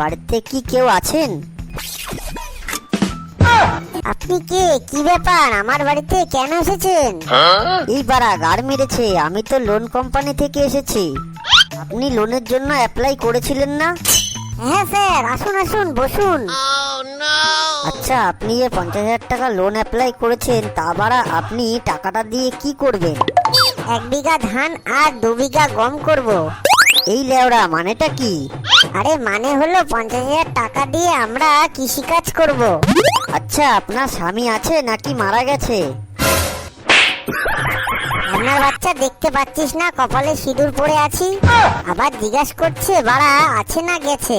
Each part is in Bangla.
বাড়িতে কি কেউ আছেন? আপনি কে? কি ব্যাপার? আমার বাড়িতে কেন এসেছেন? এই বারা গার মেরেছে। আমি তো লোন কোম্পানি থেকে এসেছি। আপনি লোনের জন্য অ্যাপ্লাই করেছিলেন না? হ্যাঁ স্যার। আসুন আসুন, বসুন। আচ্ছা আপনি যে পঞ্চাশ হাজার টাকা লোন অ্যাপ্লাই করেছেন, তা বারা আপনি টাকাটা দিয়ে কি করবেন? এক বিঘা ধান আর দু বিঘা গম করব। এই লেওড়া মানেটা কি? আরে মানে হলো পঞ্চাশ হাজার টাকা দিয়ে আমরা কৃষিকাজ করব। আচ্ছা আপনার স্বামী আছে নাকি মারা গেছে? আপনার বাচ্চা দেখতে পাচ্ছিস না কপালে সিঁদুর পরে আছি। আবার জিজ্ঞাস করছে বাড়া আছে না গেছে?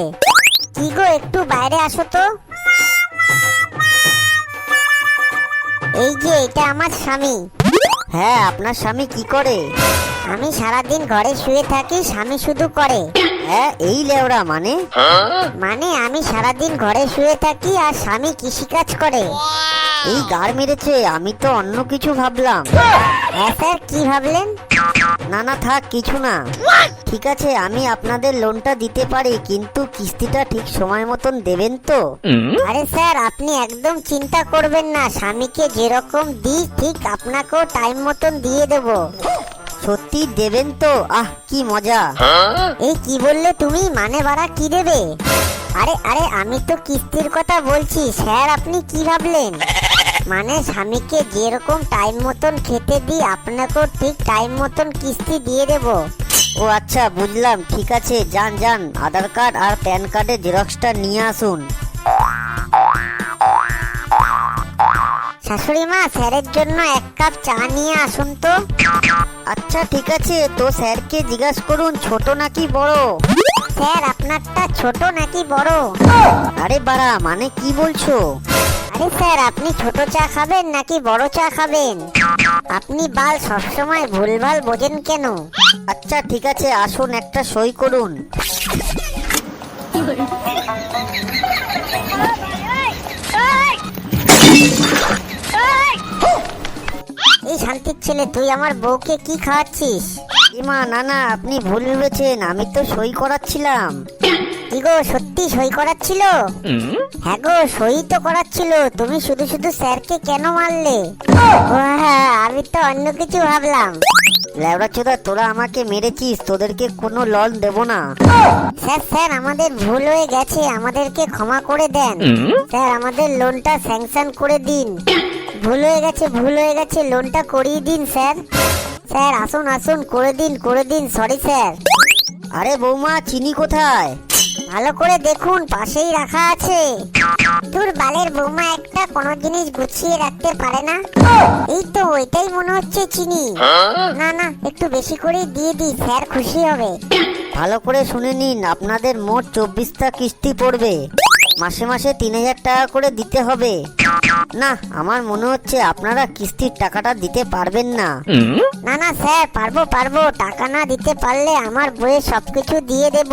কি গো একটু বাইরে আসো তো। এই যে এটা আমার স্বামী। হ্যাঁ আপনার স্বামী কি করে? আমি সারাদিন ঘরে শুয়ে থাকি স্বামী শুধু করে। হ্যাঁ এই লেওড়া মানে? মানে আমি সারাদিন ঘরে শুয়ে থাকি আর স্বামী কৃষিকাজ করে। এই গাড় মেরেছে আমি তো অন্য কিছু ভাবলাম। হ্যাঁ স্যার কি ভাবলেন? না না থাক কিছু না। ঠিক আছে আমি আপনাদের লোনটা দিতে পারি কিন্তু কিস্তিটা ঠিক সময় মতন দেবেন তো? আরে স্যার আপনি একদম চিন্তা করবেন না স্বামীকে যেরকম দিই ঠিক আপনাকেও টাইম মতন দিয়ে দেব। সত্যি দেবেন তো? আহ, কি মজা। এই কি বললে তুমি? মানে বাড়া কি দেবে? আরে আরে, আমি তো কিস্তির কথা বলছি, স্যার আপনি কি ভাবলেন? মানে স্বামীকে যেরকম টাইম মতন খেতে দিই, আপনাকেও ঠিক টাইম মতন কিস্তি দিয়ে দেবো। ও আচ্ছা বুঝলাম, ঠিক আছে, যান যান, আধার কার্ড আর প্যান কার্ডের জেরক্সটা নিয়ে আসুন। শাশুড়ি মা স্যারের জন্য এক কাপ চা নিয়ে আসুন তো। আচ্ছা ঠিক আছে, তো স্যারকে জিজ্ঞাসা করুন, ছোট নাকি বড়? স্যার, আপনারটা ছোট নাকি বড়? আরে বাড়া মানে কি বলছো? আরে স্যার, আপনি ছোট চা খাবেন নাকি বড় চা খাবেন? আপনি বাল সবসময় ভুলভাল বোঝেন কেন? আচ্ছা ঠিক আছে, আসুন, একটা সই করুন। এই শান্তির ছেলে তুই আমার বউকে কি খাওয়াচ্ছিস? ইমা না না আপনি ভুল ভেবেছেন। আমি তো সই করাচ্ছিলাম। কি গো সত্যি সই করাচ্ছিল? হ্যাঁ গো সই তো করাচ্ছিল। তুমি শুধু শুধু স্যারকে কেন মারলে? হ্যাঁ আমি তো অন্য কিছু ভাবলাম। ল্যাবড়া চোদা তোরা আমাকে মেরেছিস। তোদেরকে কোনো লন দেব না। স্যার স্যার আমাদের ভুল হয়ে গেছে। আমাদেরকে ক্ষমা করে দেন। স্যার আমাদের লোনটা স্যাংশন করে দিন। ভুল হয়ে গেছে ভুল হয়ে গেছে লোনটা করিয়ে দিন স্যার স্যার আসুন আসুন করে দিন করে দিন সরি স্যার আরে বৌমা চিনি কোথায়? ভালো করে দেখুন পাশেই রাখা আছে। তোর বালের বৌমা একটা কোনো জিনিস গুছিয়ে রাখতে পারে না। এই তো ওইটাই মনে হচ্ছে চিনি। না না একটু বেশি করে দিয়ে দিই স্যার খুশি হবে। ভালো করে শুনে নিন আপনাদের মোট চব্বিশটা কিস্তি পড়বে। মাসে মাসে তিন হাজার টাকা করে দিতে হবে। না আমার মনে হচ্ছে আপনারা কিস্তির টাকাটা দিতে পারবেন না। না না স্যার পারব পারব। টাকা না দিতে পারলে আমার বইয়ে সবকিছু দিয়ে দেব।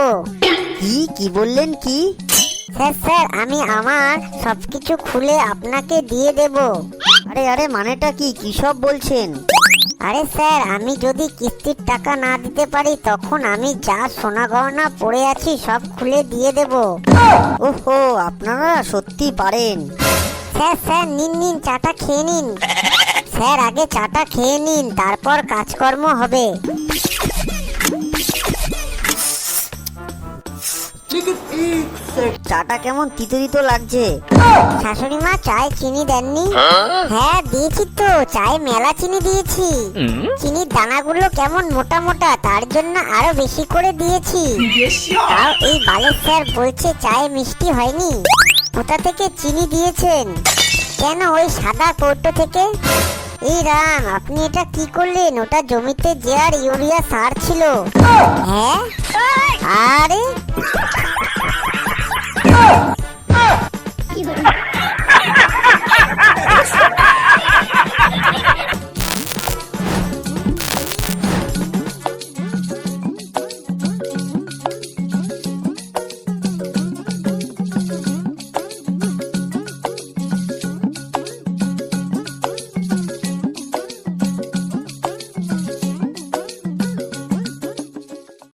কি? কি বললেন কি? স্যার স্যার আমি আমার সবকিছু খুলে আপনাকে দিয়ে দেব। আরে আরে মানেটা কি? কি সব বলছেন? আরে স্যার, আমি যদি কিস্তির টাকা না দিতে পারি, তখন আমি যা সোনা গহনা পড়ে আছি সব খুলে দিয়ে দেব। ওহো, আপনারা সত্যি পারেন। স্যার স্যার, নিন নিন, চাটা খেয়ে নিন। স্যার, আগে চাটা খেয়ে নিন, তারপর কাজকর্ম হবে। চাটা কেমন তিতো লাগছে? শাশুড়ি মা চায় চিনি দেননি? হ্যাঁ দিয়েছি তো, চায়ে মেলা চিনি দিয়েছি। চিনির দানাগুলো কেমন মোটা মোটা, তার জন্য আরও বেশি করে দিয়েছি। তাও এই বালের স্যার বলছে চায়ে মিষ্টি হয়নি। কোথা থেকে চিনি দিয়েছেন? কেন ওই সাদা কৌটো থেকে? এই রাম, আপনি এটা কি করলেন? ওটা জমিতে যে আর ইউরিয়া সার ছিল। হ্যাঁ? আরে